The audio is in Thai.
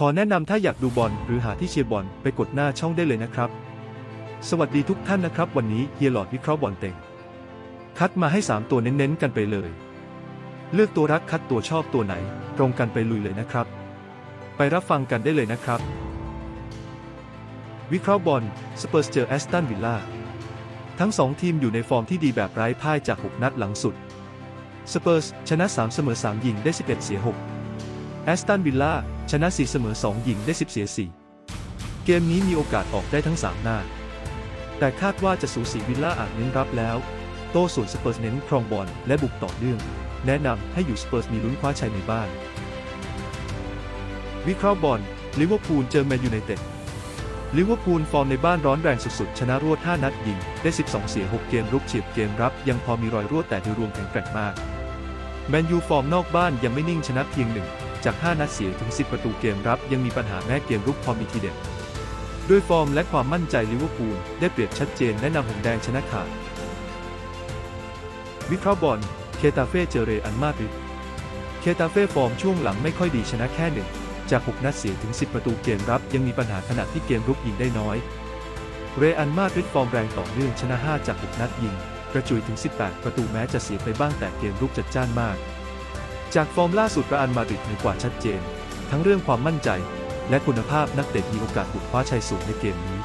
ขอแนะนำถ้าอยากดูบอลหรือหาที่เชียร์บอลไปกดหน้าช่องได้เลยนะครับ สวัสดีทุกท่านนะครับ วันนี้เฮียหลอดวิเคราะห์บอลเต็ง คัดมาให้ 3 ตัวเน้นๆกันไปเลย เลือกตัวรักคัดตัวชอบตัวไหน ตรงกันไปลุยเลยนะครับ ไปรับฟังกันได้เลยนะครับ วิเคราะห์บอลสเปอร์สเจอแอสตันวิลล่าทั้ง 2 ทีมอยู่ในฟอร์มที่ดีแบบไร้พ่ายจาก 6 นัดหลังสุดสเปอร์สชนะ 3 เสมอ 3 ยิงได้ 11 เสีย 6 แอสตันวิลล่า ชนะ 4 เสมอ2ยิงได้ 10 เสีย 4 เกมนี้มีโอกาสออกได้ทั้ง 3 หน้า แต่คาดว่าจะสูสีวิลล่าอาจเน้นรับแล้ว โต้ส่วนสเปอร์สเน้นครองบอลและบุกต่อเนื่อง แนะนำให้อยู่สเปอร์สมีลุ้นคว้าชัยในบ้าน วิเคราะห์บอลลิเวอร์พูลเจอแมนยูไนเต็ดลิเวอร์พูลฟอร์มในบ้านร้อนแรงสุดๆ ชนะรวด 5 นัดยิง ได้ 12 เสีย 6 เกมรุกเฉียบเกมรับ ยังพอมีรอยรั่วแต่โดยรวมแข็งแกร่งมาก แมนยูฟอร์มนอกบ้านยังไม่นิ่งชนะเพียงหนึ่ง จาก 5 นัดเสียถึง 10 ประตูเกมรับ ยังมีปัญหาแม้เกมรุกพอมีทีเด็ด ด้วยฟอร์มและความมั่นใจลิเวอร์พูลได้เปรียบชัดเจนแนะนำหงแดงชนะขาดวิเคราะห์บอล เคตาเฟ่เจอเรอันมาดริด เคตาเฟ่ฟอร์มช่วงหลังไม่ค่อยดีชนะแค่หนึ่งจาก 6 นัดเสียถึง 10 ประตูเกมรับ ยังมีปัญหาขณะที่เกมรุกยิงได้น้อย เรอันมาดริดฟอร์มแรงต่อเนื่องชนะ 5 จาก 6 นัดยิง กระจุยถึง 18 ประตูแม้จะเสียไปบ้างแต่เกมรุกจัดจ้านมาก จากฟอร์มล่าสุดเรอันมาดริดเหนือกว่าชัดเจน ทั้งเรื่องความมั่นใจ และคุณภาพนักเตะมีโอกาสบุกคว้าชัยสูงในเกมนี้